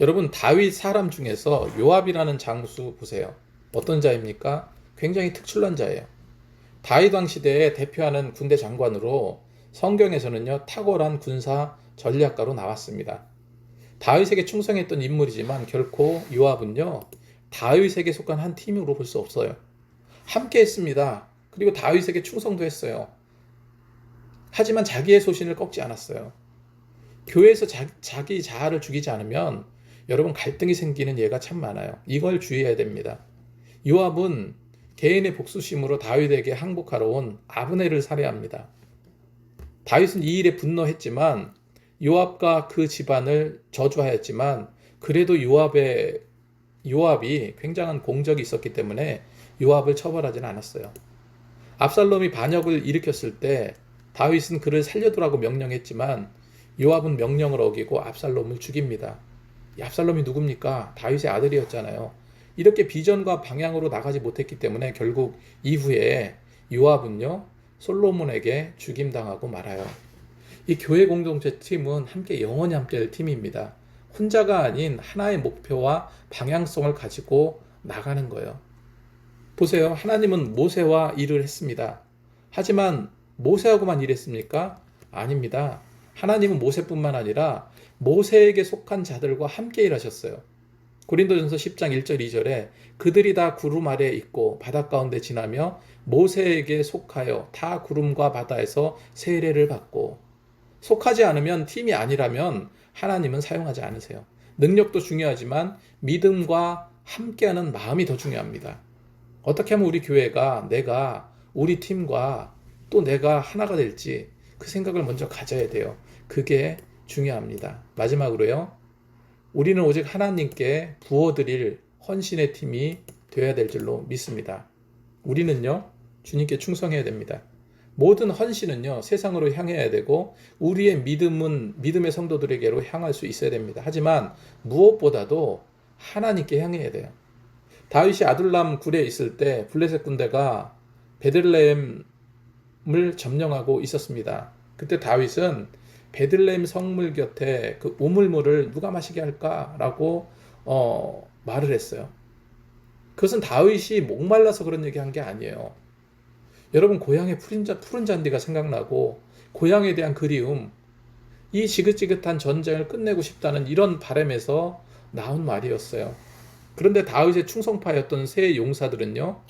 여러분 다윗 사람 중에서 요압이라는 장수 보세요. 어떤 자입니까? 굉장히 특출난 자예요. 다윗 왕 시대에 대표하는 군대 장관으로 성경에서는요 탁월한 군사 전략가로 나왔습니다. 다윗에게 충성했던 인물이지만 결코 요압은요 다윗에게 속한 한 팀으로 볼 수 없어요. 함께 했습니다. 그리고 다윗에게 충성도 했어요. 하지만 자기의 소신을 꺾지 않았어요. 교회에서 자, 자기 자아를 죽이지 않으면 여러분 갈등이 생기는 예가 참 많아요. 이걸 주의해야 됩니다. 요압은 개인의 복수심으로 다윗에게 항복하러 온 아브네를 살해합니다. 다윗은 이 일에 분노했지만 요압과 그 집안을 저주하였지만 그래도 요압의 요압이 굉장한 공적이 있었기 때문에 요압을 처벌하지는 않았어요. 압살롬이 반역을 일으켰을 때 다윗은 그를 살려두라고 명령했지만 요압은 명령을 어기고 압살롬을 죽입니다. 이 압살롬이 누굽니까? 다윗의 아들이었잖아요. 이렇게 비전과 방향으로 나가지 못했기 때문에 결국 이후에 요압은요 솔로몬에게 죽임당하고 말아요. 이 교회 공동체 팀은 함께 영원히 함께할 팀입니다. 혼자가 아닌 하나의 목표와 방향성을 가지고 나가는 거예요. 보세요. 하나님은 모세와 일을 했습니다. 하지만 모세하고만 일했습니까? 아닙니다. 하나님은 모세뿐만 아니라 모세에게 속한 자들과 함께 일하셨어요. 고린도전서 10장 1절 2절에 그들이 다 구름 아래에 있고 바닷 가운데 지나며 모세에게 속하여 다 구름과 바다에서 세례를 받고 속하지 않으면 팀이 아니라면 하나님은 사용하지 않으세요. 능력도 중요하지만 믿음과 함께하는 마음이 더 중요합니다. 어떻게 하면 우리 교회가 내가 우리 팀과 또 내가 하나가 될지 그 생각을 먼저 가져야 돼요. 그게 중요합니다. 마지막으로요. 우리는 오직 하나님께 부어드릴 헌신의 팀이 되어야 될 줄로 믿습니다. 우리는요, 주님께 충성해야 됩니다. 모든 헌신은요, 세상으로 향해야 되고, 우리의 믿음은 믿음의 성도들에게로 향할 수 있어야 됩니다. 하지만 무엇보다도 하나님께 향해야 돼요. 다윗이 아둘람 굴에 있을 때 블레셋 군대가 베들레헴을 점령하고 있었습니다. 그때 다윗은 베들레헴 성물 곁에 그 우물물을 누가 마시게 할까라고 어, 말을 했어요. 그것은 다윗이 목말라서 그런 얘기 한 게 아니에요. 여러분 고향의 푸른, 자, 푸른 잔디가 생각나고 고향에 대한 그리움, 이 지긋지긋한 전쟁을 끝내고 싶다는 이런 바람에서 나온 말이었어요. 그런데 다윗의 충성파였던 세 용사들은요,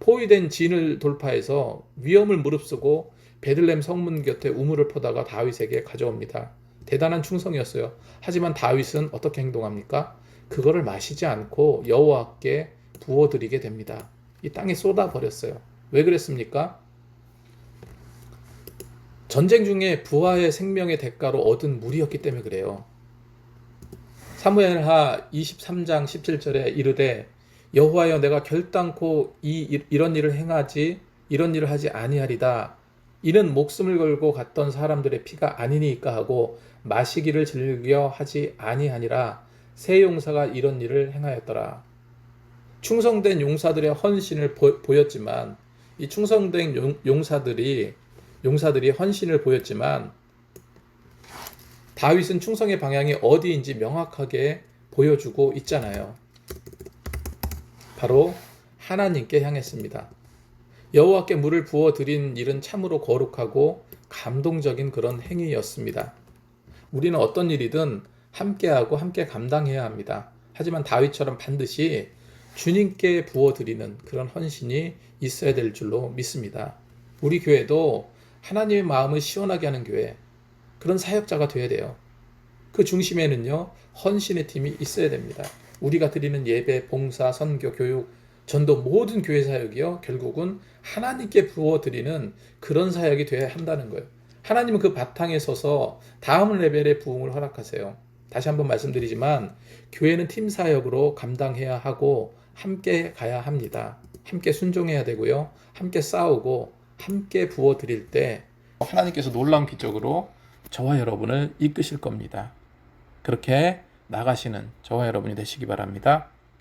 포위된 진을 돌파해서 위험을 무릅쓰고 베들렘 성문 곁에 우물을 퍼다가 다윗에게 가져옵니다. 대단한 충성이었어요. 하지만 다윗은 어떻게 행동합니까? 그거를 마시지 않고 여호와께 부어드리게 됩니다. 이 땅에 쏟아 버렸어요. 왜 그랬습니까? 전쟁 중에 부하의 생명의 대가로 얻은 물이었기 때문에 그래요. 사무엘하 23장 17절에 이르되 여호와여 내가 결단코 이 이런 일을 행하지 이런 일을 하지 아니하리다. 이는 목숨을 걸고 갔던 사람들의 피가 아니니까 하고 마시기를 즐겨 하지 아니하니라 새 용사가 이런 일을 행하였더라. 충성된 용사들의 헌신을 보, 보였지만 이 충성된 용, 용사들이 용사들이 헌신을 보였지만 다윗은 충성의 방향이 어디인지 명확하게 보여주고 있잖아요. 바로 하나님께 향했습니다. 여호와께 물을 부어 드린 일은 참으로 거룩하고 감동적인 그런 행위였습니다. 우리는 어떤 일이든 함께하고 함께 감당해야 합니다. 하지만 다윗처럼 반드시 주님께 부어 드리는 그런 헌신이 있어야 될 줄로 믿습니다. 우리 교회도 하나님의 마음을 시원하게 하는 교회, 그런 사역자가 되어야 돼요. 그 중심에는요, 헌신의 팀이 있어야 됩니다. 우리가 드리는 예배, 봉사, 선교, 교육, 전도 모든 교회 사역이요, 결국은 하나님께 부어드리는 그런 사역이 되어야 한다는 거예요. 하나님은 그 바탕에 서서 다음 레벨의 부흥을 허락하세요. 다시 한번 말씀드리지만, 교회는 팀 사역으로 감당해야 하고, 함께 가야 합니다. 함께 순종해야 되고요. 함께 싸우고, 함께 부어 드릴 때, 하나님께서 놀라운 기적으로 저와 여러분을 이끄실 겁니다. 그렇게 나가시는 저와 여러분이 되시기 바랍니다.